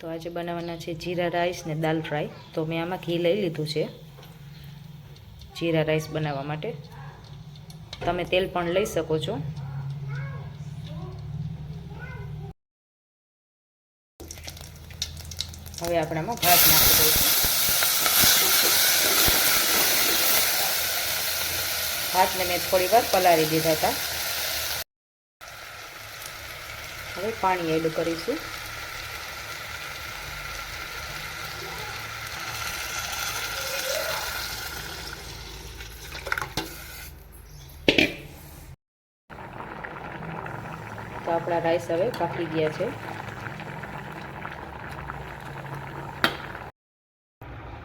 તો આજે બનાવવાના છે જીરા રાઈસ ને દાલ ફ્રાય. તો મેં આમાં ઘી લઈ લીધું છે જીરા રાઈસ બનાવવા માટે. તમે તેલ પણ લઈ શકો છો. હવે આપણે આમાં ભાત નાખી દઈશું. ભાતને મેં થોડી વાર પલાળી દીધા હતા. હવે પાણી એડ કરીશું. તો આપણા રાઈસ હવે પાકી ગયા છે.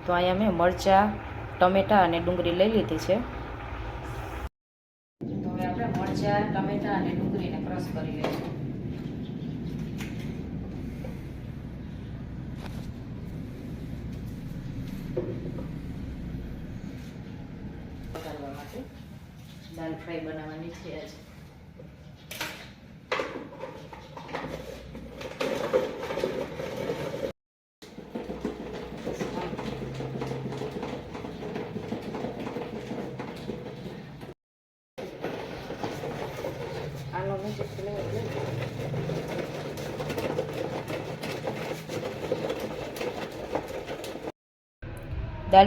તો અહીંયા મેં મરચાં, ટમેટાં અને ડુંગળી લઈ લીધી છે. તો હવે આપણે મરચાં, ટમેટાં અને ડુંગળીને ક્રશ કરી લઈશું. દાલ ફ્રાય બનાવવાની છે આજે. દાલ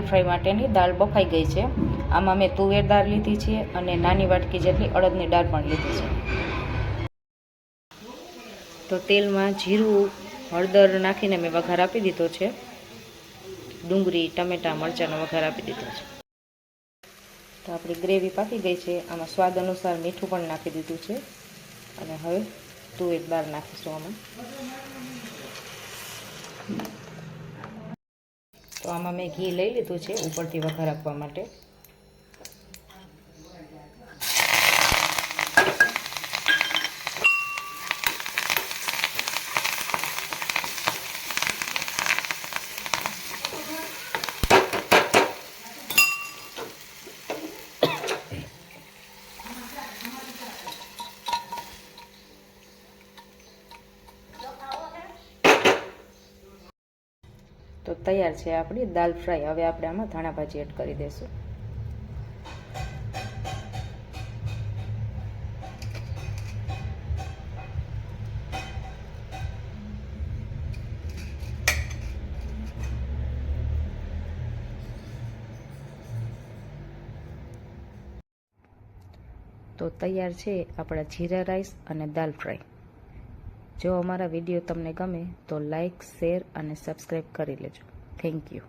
ફ્રાય માટેની દાળ બફાઈ ગઈ છે. આમાં મેં તુવેર દાળ લીધી છે અને નાની વાટકી જેટલી અડદની દાળ પણ લીધી છે. તો તેલમાં જીરું, હળદર નાખીને મેં વઘાર આપી દીધો છે. ડુંગળી, ટમેટાં, મરચાંનો વઘાર આપી દીધો છે. તો આપણી ગ્રેવી પાકી ગઈ છે. આમાં સ્વાદ અનુસાર મીઠું પણ નાખી દીધું છે. અને હવે તુવેર દાળ નાખીશું આમાં. તો આમાં મેં ઘી લઈ લીધું છે ઉપરથી વઘાર આપવા માટે. તો તૈયાર છે આપણી દાલ ફ્રાય. હવે આપણે આમાં ધાણા ભાજી એડ કરી દઈશું તો તૈયાર છે આપણા જીરા રાઈસ અને દાલ ફ્રાય. જો અમારા વીડિયો તમને ગમે તો લાઇક શેર અને સબસ્ક્રાઈબ કરી લેજો. Thank you